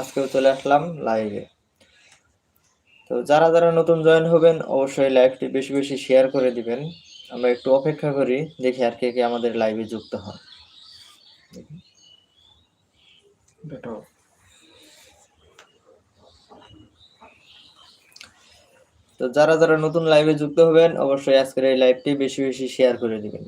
আজকেও চলে আসলাম লাইভে তো যারা যারা নতুন জয়েন হবেন অবশ্যই লাইভটি বেশি বেশি শেয়ার করে দিবেন। আমরা একটু অপেক্ষা করি দেখি আর কে কে আমাদের লাইভে যুক্ত হন। তো যারা যারা নতুন লাইভে যুক্ত হবেন অবশ্যই আজকের এই লাইভটি বেশি বেশি শেয়ার করে দিবেন।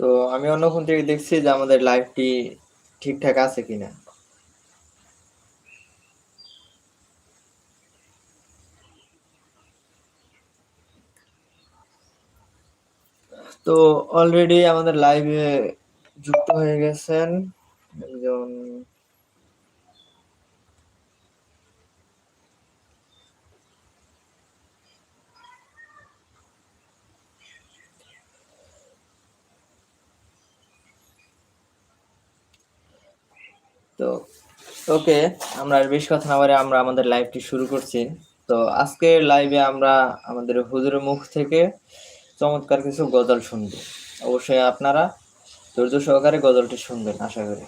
তো আমি অন্যক্ষণ থেকে দেখছি যে আমাদের লাইভটি ঠিকঠাক আছে কিনা। তো অলরেডি আমাদের লাইভে যুক্ত হয়ে গেছেন একজন তো, ওকে, আমরা বেশি কথা না বলে আমরা আমাদের লাইভটি শুরু করছি। তো, আজকের লাইভে আমরা আমাদের হুজুরের মুখ থেকে চমৎকার কিছু গজল শুনব। অবশ্যই আপনারা ধৈর্য সহকারে গজলটি শুনবেন, আশা করি।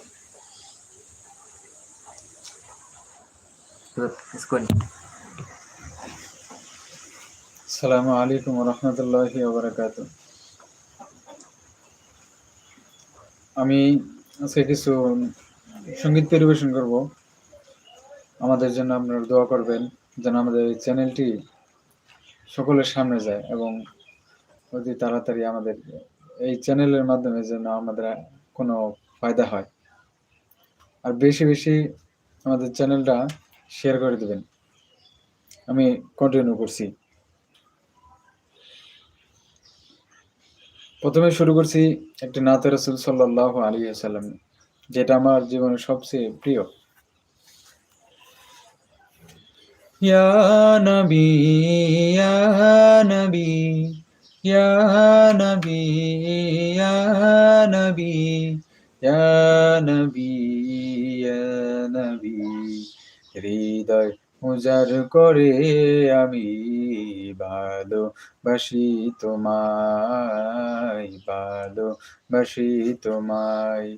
সালামু আলাইকুম রহমতুল্লাহি ওবরাকাত আমি আজকে কিছু সংগীত পরিবেশন করব। আমাদের জন্য আপনারা দোয়া করবেন, যেন আমাদের এই চ্যানেলটি সকলের সামনে যায় এবং অতি তাড়াতাড়ি আমাদের এই চ্যানেলের মাধ্যমে যেন আমাদের কোনো ফায়দা হয়। আর বেশি বেশি আমাদের চ্যানেলটা শেয়ার করে দেবেন। আমি কন্টিনিউ করছি। প্রথমে শুরু করছি একটি নাতে রসুল সাল্লাহ আলী সাল্লাম যেটা আমার জীবনের সবচেয়ে প্রিয়। হৃদয় উজার করে আমি ভালোবাসি তোমায় ভালোবাসি তোমায়।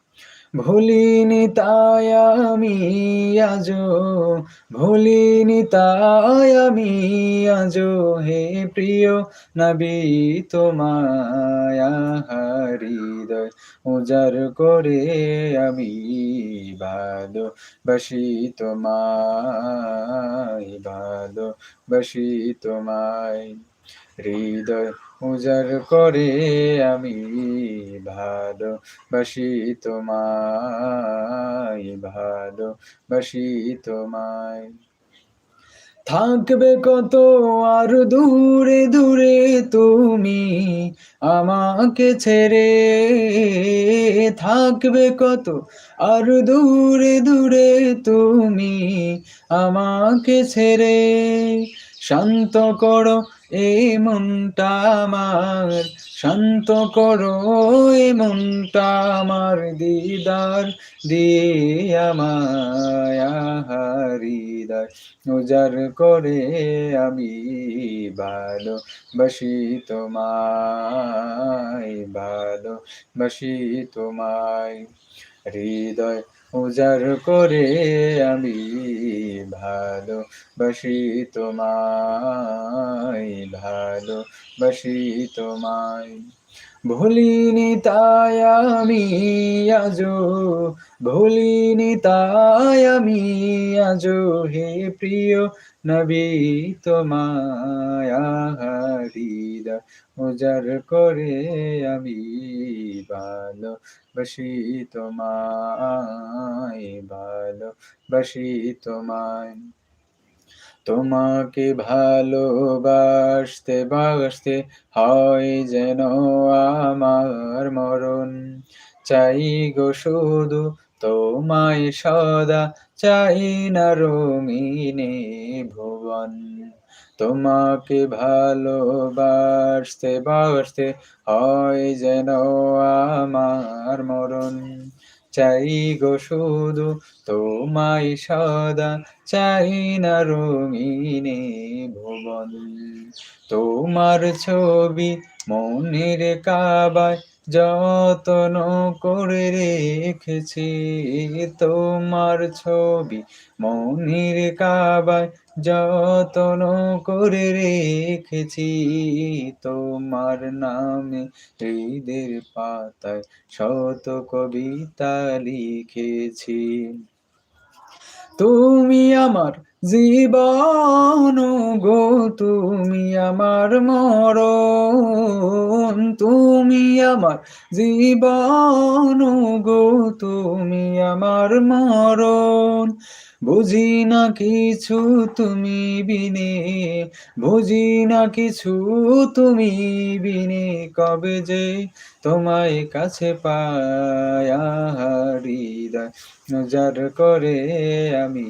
ভুলিনি তাই আমি আজ ভুলিনি তাই আমি আজ হে প্রিয় নবী, তোমায়া হৃদয় উজার করে আমি ভালোবাসি তোমায় ভালোবাসি তোমায় হৃদয় উজার করে আমি ভালোবাসি তোমায় ভালোবাসি তোমায়। থাকবে কত আর দূরে দূরে তুমি আমাকে ছেড়ে? থাকবে কত আর দূরে দূরে তুমি আমাকে ছেড়ে? শান্ত করো এই মনটা আমার, শান্ত করো এই মনটা আমার, দিদার দিয়ে আমায় হৃদয় উজার করে আমি ভালোবাসি তোমায় ভালোবাসি তোমায় হৃদয় উজার করে আমি ভালো বসি তোমায় ভালো বসি তোমায়। ভুলিনি তাই আমি আজো, ভুলিনি তাই আমি আজো হে প্রিয় নবী তোমায় উজার করে আমি ভালো বসি তোমায়, ভালো বসি তোমায়। তোমাকে ভালোবাসতে, বাসতে হয় যেন আমার মরণ। চাই গো শুধু তোমায় সদা, চাই না রঙিনে ভুবন। তোমাকে ভালোবাসতে, বাসতে হয় যেন আমার মরণ। চাই গো শুধু তোমায় সদা চাই না রঙিনে ভুবন। তোমার ছবি মনের কাবায় যতন করে রেখেছি তোমার ছবি। মনের কাবায় যতন করে রেখেছি তোমার নামে হৃদের পাতায় শত কবিতা লিখেছি। তুমি আমার জীবন গো, তুমি আমার মরণ, তুমি আমার জীবন গো, তুমি আমার মরণ। বুঝি না কিছু তুমি বিনে, বুঝি না কিছু তুমি বিনে, কবে যে তোমায় কাছে পায়া হৃদয় নজর করে আমি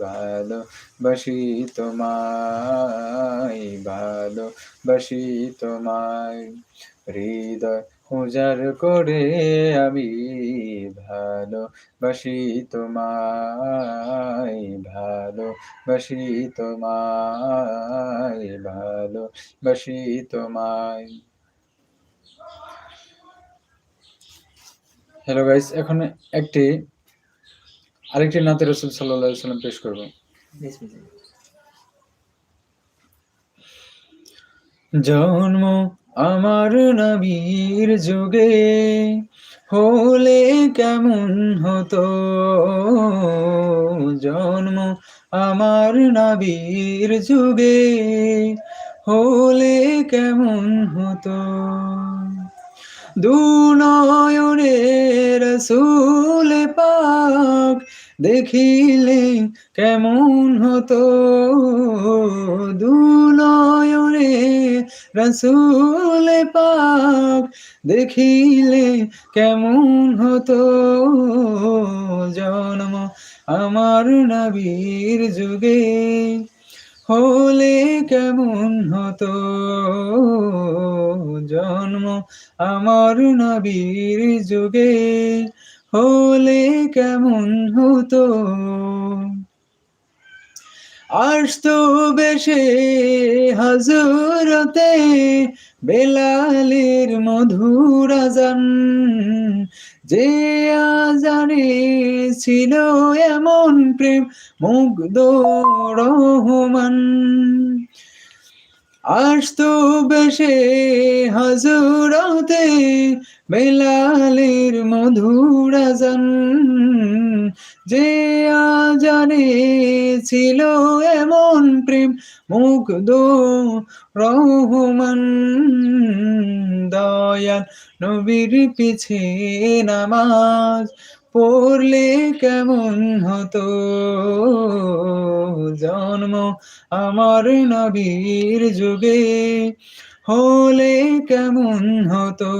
ভালো বাসি তোমায় ভালো বাসি তোমায়। হৃদয় উজার করে আমি ভালো বাসি তোমায় ভালো বাসি তোমায় ভালো বাসি তোমায়। হ্যালো গাইস এখন একটি, আরেকটি নাতে রসুল সাল্লাহ সাল্লাম পেশ করব। জন্ম আমার নবীর যুগে হলে কেমন হতো? জন্ম আমার নবীর যুগে হলে কেমন হতো? দুনয়নের রসুল পাক দেখিলে কেমন হতো? দুনয়নে রসুল পাক দেখিলে কেমন হতো? জন্ম আমার নবীর যুগে। হলে কেমন হতো? জন্ম আমার নবীর যুগে হলে কেমন হতো? আসতো বেশে হজরতে বেলালের মধুর আজান। যে আজারে ছিল এমন প্রেম মুগ্ধ রহমান। আসতো বেশে হজরতে বেলালের মধুর আজান। যে আজানে ছিল এমন প্রেম, মুগ্ধ রহমান। দয়াল নবীর পিছে নামাজ পড়লে কেমন হতো? জন্ম আমার নবীর যুগে হলে কেমন হতো?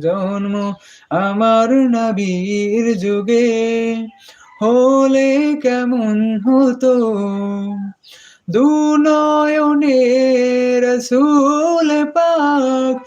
জন্ম আমার নবীর যুগে হলে কেমন হতো? দুনয়নের রসুল পাক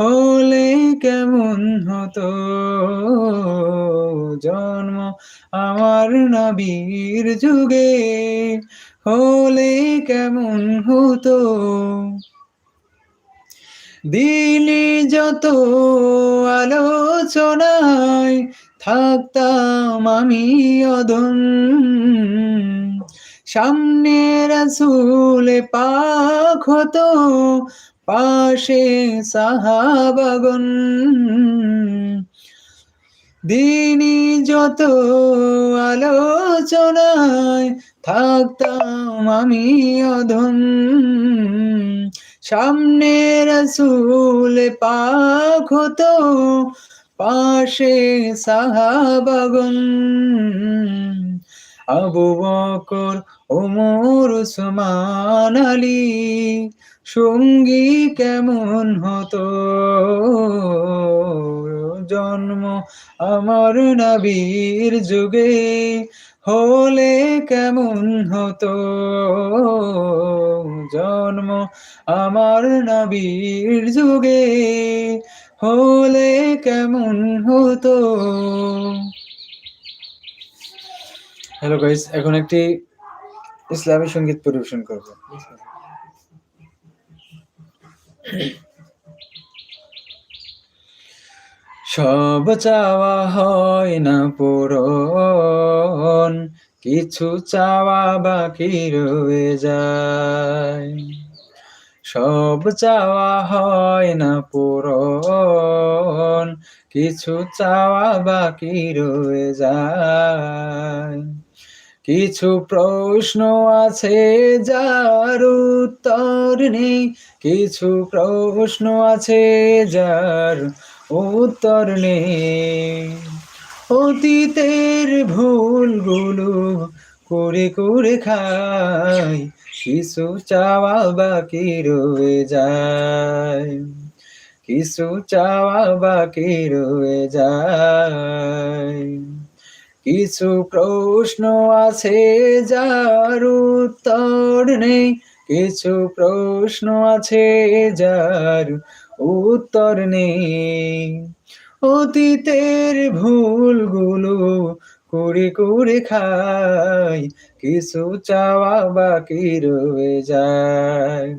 হলে কেমন হতো? জন্ম আমার নবীর যুগে হলে কেমন হতো? দিনে যত আলোচনায় থাকতাম আমি অদম সামনে রাসুল পাক হতো পাশে সাহাবাগন দিনই যত আলোচনায় থাকতাম আমি অধম। সামনে রসুল পাক হতো পাশে সাহাবাগন আবু বকর ওমর উসমান আলী, সঙ্গী কেমন হতো? জন্ম আমার নবীর যুগে হলে কেমন হতো? জন্ম আমার নবীর যুগে হলে কেমন হতো? হ্যালো গাইস এখন একটি ইসলামী সংগীত পরিবেশন করব। সব চাওয়া হয় না পূরণ, কিছু চাওয়া বাকি রয়ে যায়। সব চাওয়া হয় না পূরণ, কিছু চাওয়া বাকি রয়ে যায়। কিছু প্রশ্ন আছে যার উত্তর নেই। কিছু প্রশ্ন আছে যার উত্তর নেই। অতীতের ভুলগুলো করে করে খাই, কিছু চাওয়া বাকি রয়ে যায়। কিছু চাওয়া বাকি রয়ে যায়। কিছু প্রশ্ন আছে যার উত্তর নেই। কিছু প্রশ্ন আছে যার উত্তর নেই। অতীতের ভুলগুলো করে করে খাই, কিছু চাওয়া বাকি রয়ে যায়।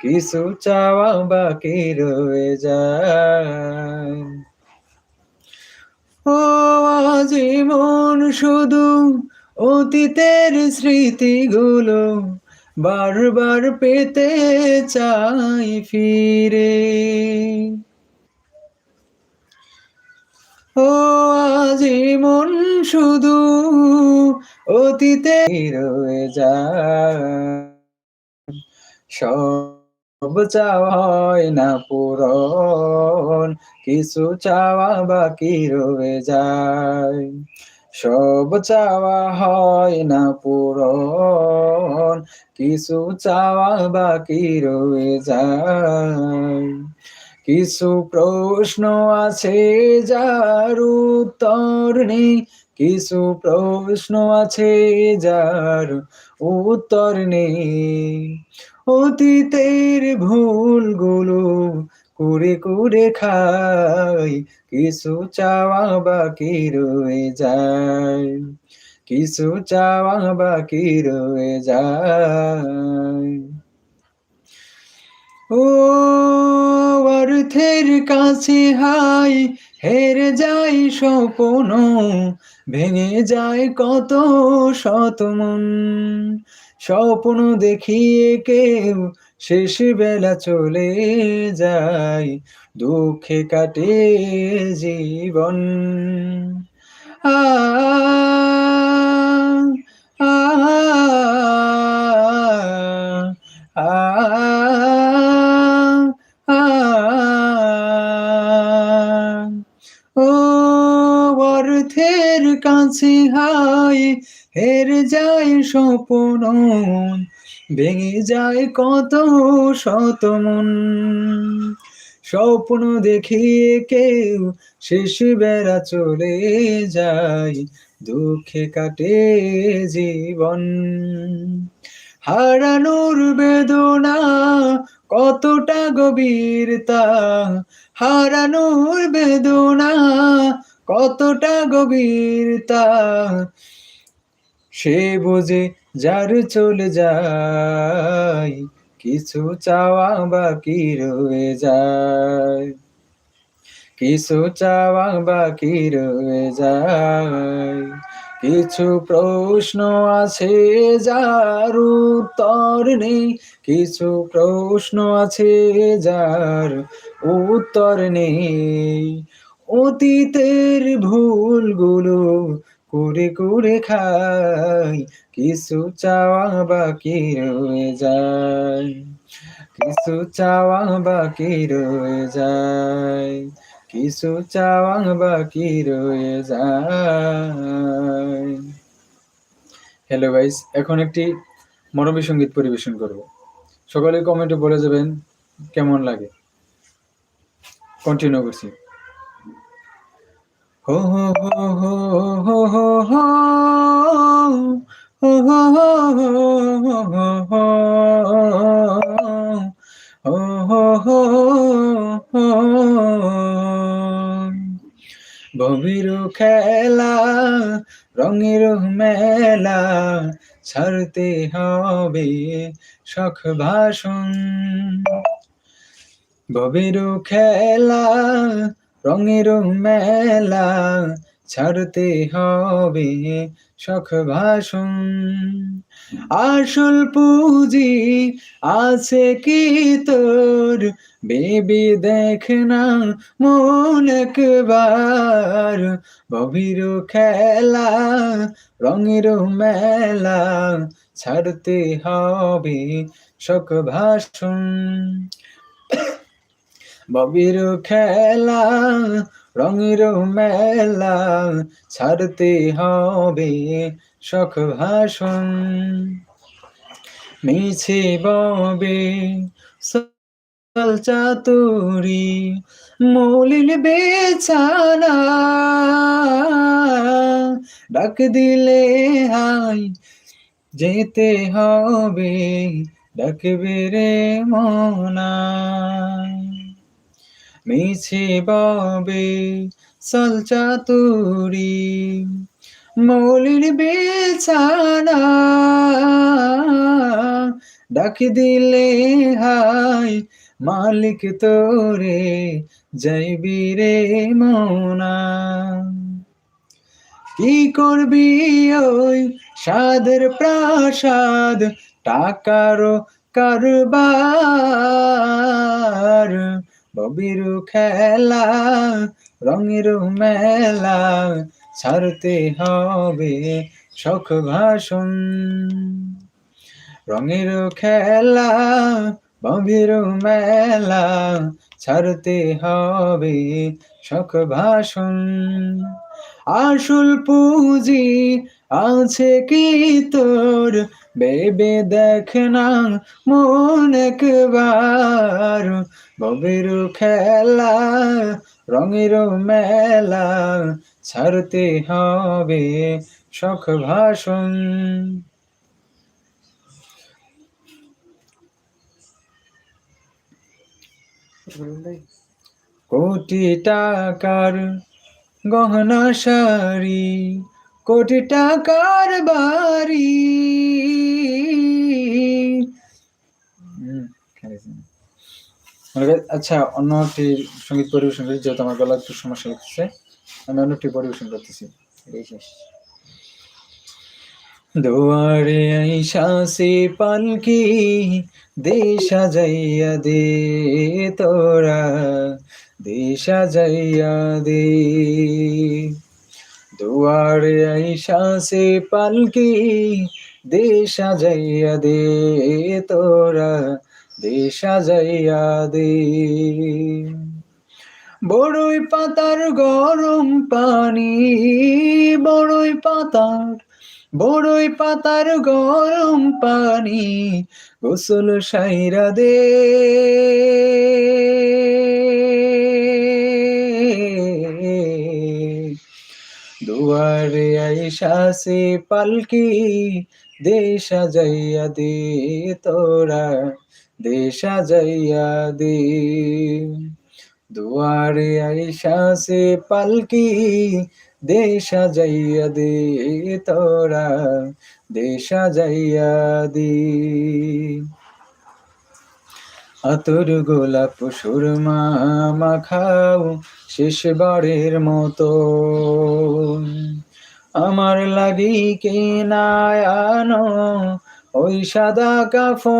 কিছু চাওয়া বাকি রয়ে যায়। ও জীবন শুধু অতীতের স্মৃতিগুলো বারবার পেতে চাই ফিরে। ও জীবন শুধু অতীতে রয়ে যায় সব চাওয়া হয় না পূরণ, কিছু চাওয়া বাকি রয়ে যায়। সব চাওয়া হয় না পূরণ, কিছু চাওয়া বাকি রয়ে যায়। কিছু প্রশ্ন আছে যার উত্তর নেই, কিছু প্রশ্ন আছে যার উত্তর নেই। অতীতের ভুলগুলো করে করে খাই। কিছু চাওয়া বাকি রয়ে যায়। কিছু চাওয়া বাকি রয়ে যায়। ও অর্থের কাছে হাই, হেরে যাই স্বপ্ন, ভেঙে যায় কত শত মন। স্বপ্ন দেখিয়ে কেউ শেষ বেলা চলে যায়, দুঃখে কাটে জীবন। আ ও অর্থের কাছে হাই হেরে যায় স্বপ্ন, ভেঙে যায় কত শত মন। স্বপ্ন দেখিয়ে কেউ শেষ বেড়া চলে যায়, দুঃখে কাটে জীবন। হারানোর বেদনা কতটা গভীরতা, হারানোর বেদনা কতটা গভীর তা সে বোঝে যার চলে যায়, কিছু চাওয়া বাকি রয়ে যায়। কিছু চাওয়া বাকি রয়ে যায়। কিছু প্রশ্ন আছে যার উত্তর নেই, কিছু প্রশ্ন আছে যার উত্তর নেই। অতীতের ভুলগুলো করে করে খাই, কিছু চাওয়া বাকি রয়ে যায়। কিছু চাওয়া বাকি রয়ে যায়, কিছু চাওয়া বাকি রয়ে যায়। হ্যালো গাইস এখন একটি মরমী সংগীত পরিবেশন করব। সকলে কমেন্টে বলে যাবেন কেমন লাগে। কন্টিনিউ করছি। হো হো হো হো হো গভীর খেলা রঙের মেলা ছাড়তে হবে শখ ভাষণ গভীর খেলা রঙের মেলা ছাড়তে হবে শখ ভাষণ। আসল পুঁজি আছে কি তোর? বেবি দেখ না মন একবার। গভীর খেলা, রঙের মেলা ছাড়তে হবে শখ ভাষণ। ববির খেলা রঙের মেলা ছাড়তে হবে শখ ভাষণ। মিছে ববে চাতুরি মৌলিল বেচানা ডাক দিলে হাই যেতে হবে ডাকবে রে মনা। মিছে ববে সল চাতুরি মৌলির ডাক দিলে হাই মালিক তোরে, যাইবি রে মোনা। কি করবি ওই সাদের প্রাসাদ, টাকারও কারবার ববির খেলা রঙের মেলা, ছাড়তে হবে শখ ভাষণ। রঙের খেলা ববির মেলা, ছাড়তে হবে শখ ভাষণ। আসল পুঁজি আছে কি তোর? বেবে দেখ না মন একবার। ববের খেলা, রঙের মেলা ছাড়তে হবে শখ ভাষণ। কোটি টাকার গহনা শাড়ি, কোটি টাকার বাড়ি। আচ্ছা অন্য একটি সংগীত পরিবেশন করি, যেহেতু আমার গলা একটু সমস্যা হচ্ছে আমি অন্য একটি পরিবেশন করতেছি। দুয়ারে আইসা সে পালকি দে সাজাইয়া দে তোরা দে সাজাইয়া দে। দুয়ারে আইসা সে পালকি দে সাজাইয়া দে তোরা দে দে বড়ই পাতার গরম পানি, বড়ই পাতার বড়ই পাতার গরম পানি, গোসল সাইরা দে। দুয়ারে আইসা সে পালকি দে সাজাইয়া দে তোরা দে সাজাইয়া দে দুয়ারে আইসা সে পালকি দে সাজাইয়া দে তোরা দে সাজাইয়া দি আতর গোলাপ সুরমা মাখাও শেষবারের মতো। আমার লাগি কে আনো ওই সাদা কাফন,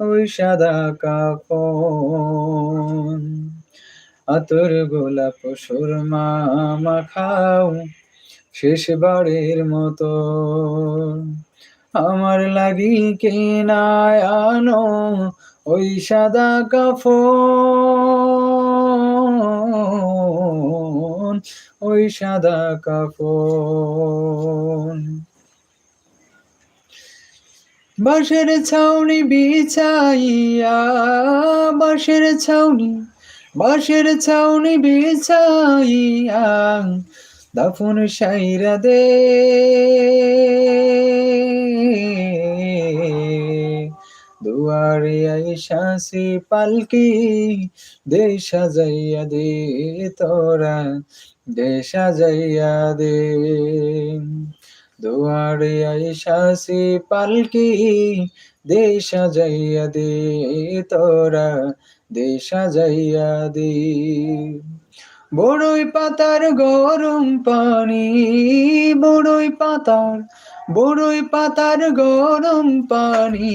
ওই সাদা কাফন। আতর গোলাপ সুরমা মাখাও শেষবারের মতো। আমার লাগি কে আনো ওই সাদা কাফন। ওই সাদা কাফন। বাঁশের ছাউনি বিছাইয়া, বাঁশের ছাউনি বাঁশের ছাউনি বিছাইয়া দাফন সাইরা দে। দুয়ারে আইসা সে পালকি দে সাজাইয়া দে তোরা। দে সাজাইয়া দে দুয়ারে আইসা সে পালকি দে সাজাইয়া দে তোরা দে সাজাইয়া দে বড়ই পাতার গরম পানি, বড়ই পাতার বড়ই পাতার গরম পানি,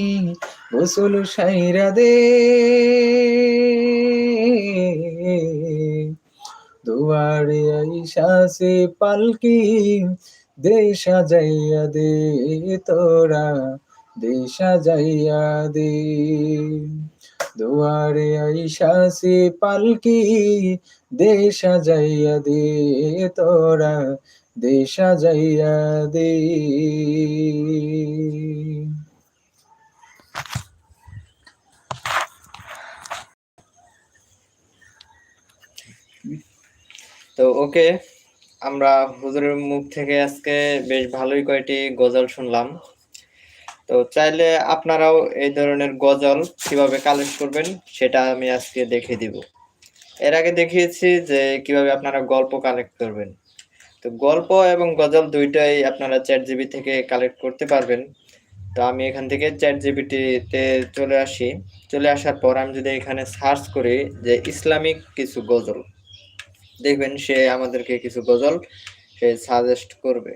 গোসল সাইরা দে। দুয়ারে আইসা সে পালকি দে সাজাইয়া দে তোরা দে সাজাইয়া দে। দুয়ারে আইসা সে পালকি দে সাজাইয়া দে তোরা দে সাজাইয়া দে। তো ওকে, আমরা হুজুরের মুখ থেকে আজকে বেশ ভালোই কয়টি গজল শুনলাম। তো চাইলে আপনারাও এই ধরনের গজল কীভাবে কালেক্ট করবেন সেটা আমি আজকে দেখে দিব। এর আগে দেখিয়েছি যে কীভাবে আপনারা গল্প কালেক্ট করবেন। তো গল্প এবং গজল দুইটাই আপনারা চ্যাট জিবি থেকে কালেক্ট করতে পারবেন। তো আমি এখান থেকে চ্যাট জিবিটিতে চলে আসি। চলে আসার পর আমি যদি এখানে সার্চ করি যে ইসলামিক কিছু গজল। দেখবেন সে আমাদেরকে কিছু গজল সে সাজেস্ট করবে।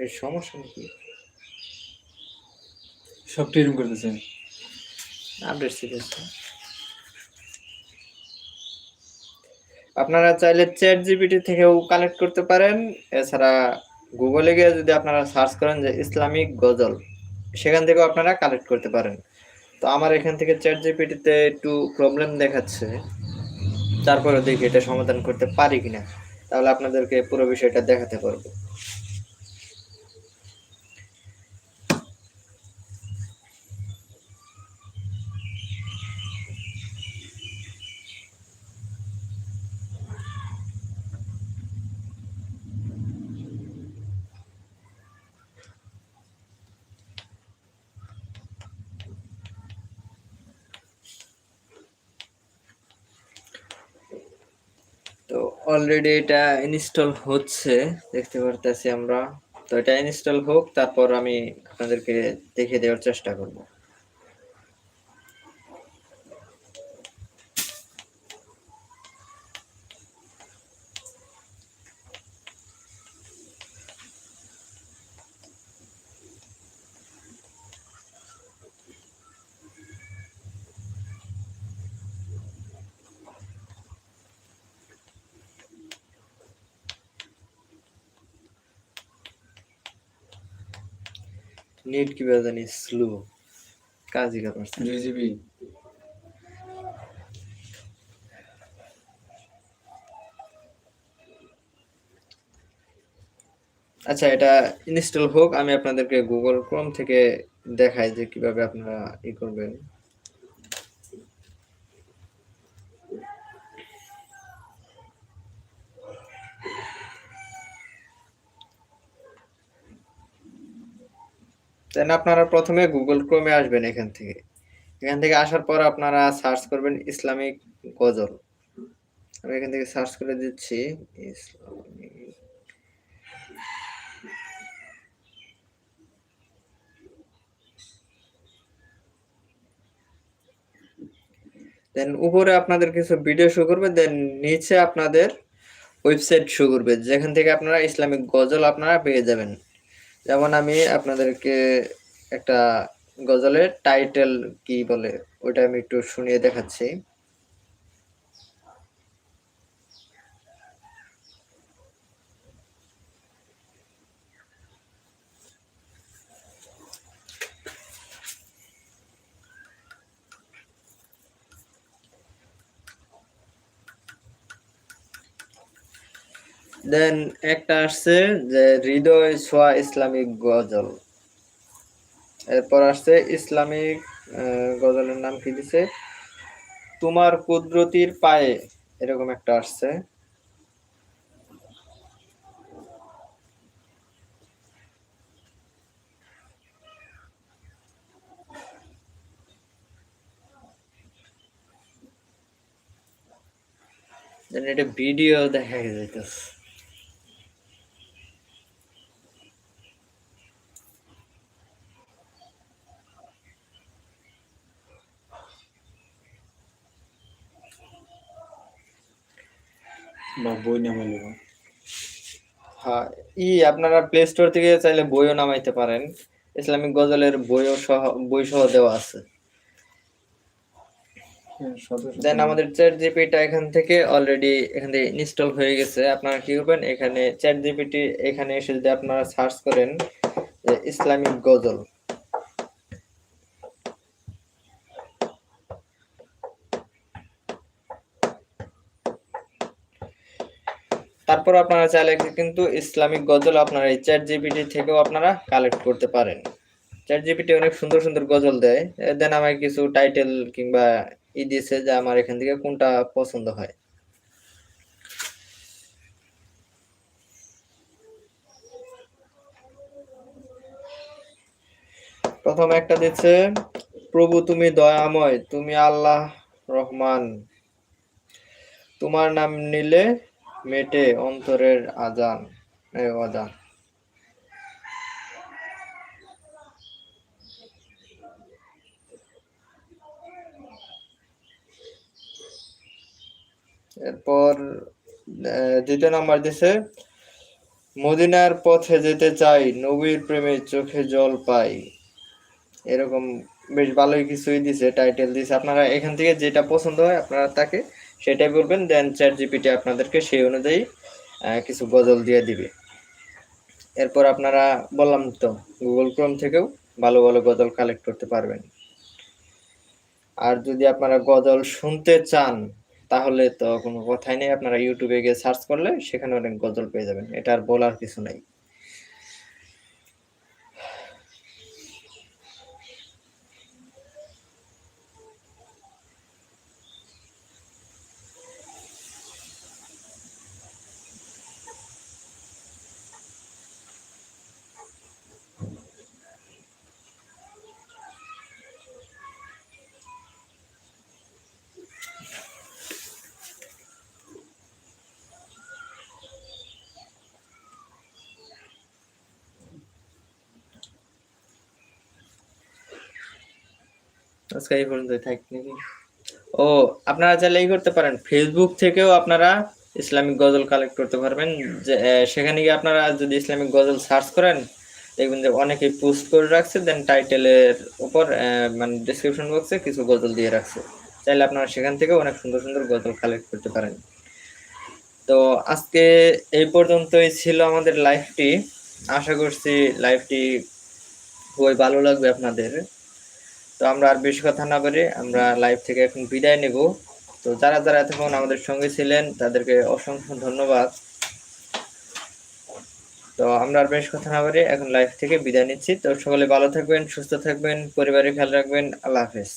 এর সমস্যা নাকি সব ট্রেন করতেছে আপডেট শিখেছে আপনারা চাইলে চ্যাট জিপিটি থেকেও কালেক্ট করতে পারেন। এছাড়া গুগলে গিয়ে যদি আপনারা সার্চ করেন যে ইসলামিক গজল সেখান থেকেও আপনারা কালেক্ট করতে পারেন। তো আমার এখান থেকে চ্যাট জিপিটিতে একটু প্রবলেম দেখাচ্ছে। তারপরে দেখি এটা সমাধান করতে পারি কিনা। তাহলে আপনাদেরকে পুরো বিষয়টা দেখাতে পারব তো অলরেডি এটা ইনস্টল হচ্ছে, দেখতে পারতেছি আমরা। তো এটা ইনস্টল হোক, তারপর আমি আপনাদেরকে দেখে দেওয়ার চেষ্টা করব। নেট কীভাবে জানি স্লো? কাজই কাজ পারছে না। দুই জিবি। আচ্ছা এটা ইনস্টল হোক আমি আপনাদেরকে গুগল ক্রোম থেকে দেখাই যে কীভাবে আপনারা ই করবেন। দেন আপনারা প্রথমে গুগল ক্রোমে আসবেন এখান থেকে। এখান থেকে আসার পর আপনারা সার্চ করবেন ইসলামিক গজল। আমি এখান থেকে সার্চ করে দিচ্ছি, ইসলামিক। দেন উপরে আপনাদের কিছু ভিডিও শো করবে দেন নিচে আপনাদের ওয়েবসাইট শো করবে। যেখান থেকে আপনারা ইসলামিক গজল আপনারা পেয়ে যাবেন। যেমন আমি আপনাদেরকে একটা গজলের টাইটেল কি বলে ওটা আমি একটু শুনিয়ে দেখাচ্ছি। দেন একটা আসছে যে হৃদয় ছোঁয়া ইসলামিক গজল। এরপর আসছে ইসলামিক গজলের নাম কি দিছে? তোমার কুদরতির পায়ে, এরকম একটা আসছে। এটা ভিডিও দেখা যাইতেছে বা বই নামে নেব হ্যাঁ ই আপনারা প্লে স্টোর থেকে চাইলে বইও নামাইতে পারেন। ইসলামিক গজলের বইও সহ বই সহ দেওয়া আছে। দেন আমাদের চ্যাট জিপিটা এখান থেকে অলরেডি এখান থেকে ইনস্টল হয়ে গেছে। আপনারা কি করবেন এখানে চ্যাট জিপিটি এখানে এসে যদি আপনারা সার্চ করেন যে ইসলামিক গজল তারপর আপনারা চাইলে কিন্তু ইসলামিক গজল আপনারা এই চ্যাট জিপিটি থেকেও আপনারা কালেক্ট করতে পারেন। চ্যাট জিপিটি অনেক সুন্দর সুন্দর গজল দেয়। দেন আমাকে কিছু টাইটেল কিংবা ই দিয়েছে যে আমার এখান থেকে কোনটা পছন্দ হয়। প্রথম একটা দিচ্ছে, প্রভু তুমি দয়াময়, তুমি আল্লাহ রহমান। তোমার নাম নিলে মেটে অন্তরের আজান অজান এরপর দ্বিতীয় নাম্বার দিছে, মদিনার পথে যেতে চাই, নবীর প্রেমে চোখে জল পাই। এরকম বেশ ভালোই কিছুই দিছে টাইটেল দিছে। আপনারা এখান থেকে যেটা পছন্দ হয়, আপনারা তাকে সেটাই বলবেন দেন চ্যাট জিপিটি আপনাদেরকে সেই অনুযায়ী কিছু গজল দিয়ে দিবে। এরপর আপনারা, বললাম তো গুগল ক্রোম থেকেও ভালো ভালো গজল কালেক্ট করতে পারবেন। আর যদি আপনারা গজল শুনতে চান, তাহলে তো কোনো কথাই নেই, আপনারা ইউটিউবে গিয়ে সার্চ করলে সেখানে অনেক গজল পেয়ে যাবেন, এটা আর বলার কিছু নাই। আজকে এই পর্যন্তই, থাক, নাকি? ও, আপনারা চাইলে এই করতে পারেন। ফেসবুক থেকেও আপনারা ইসলামিক গজল কালেক্ট করতে পারবেন। যে সেখানে গিয়ে আপনারা যদি ইসলামিক গজল সার্চ করেন, দেখবেন যে অনেকেই পোস্ট করে রাখছে দেন টাইটেলের উপর মানে ডিসক্রিপশন বক্সে কিছু গজল দিয়ে রাখছে। চাইলে আপনারা সেখান থেকে অনেক সুন্দর সুন্দর গজল কালেক্ট করতে পারেন। তো আজকে এই পর্যন্তই ছিল আমাদের লাইফটি আশা করছি লাইফটি খুবই ভালো লাগবে আপনাদের। তো আমরা আর বেশি কথা না বলে আমরা লাইভ থেকে এখন বিদায় নেব। তো যারা যারা এতক্ষণ আমাদের সঙ্গে ছিলেন, তাদেরকে অসংখ্য ধন্যবাদ। তো আমরা আর বেশ কথা না বলে এখন লাইভ থেকে বিদায় নিচ্ছি। তো সকলে ভালো থাকবেন, সুস্থ থাকবেন, পরিবারের খেয়াল রাখবেন। আল্লাহ হাফেজ।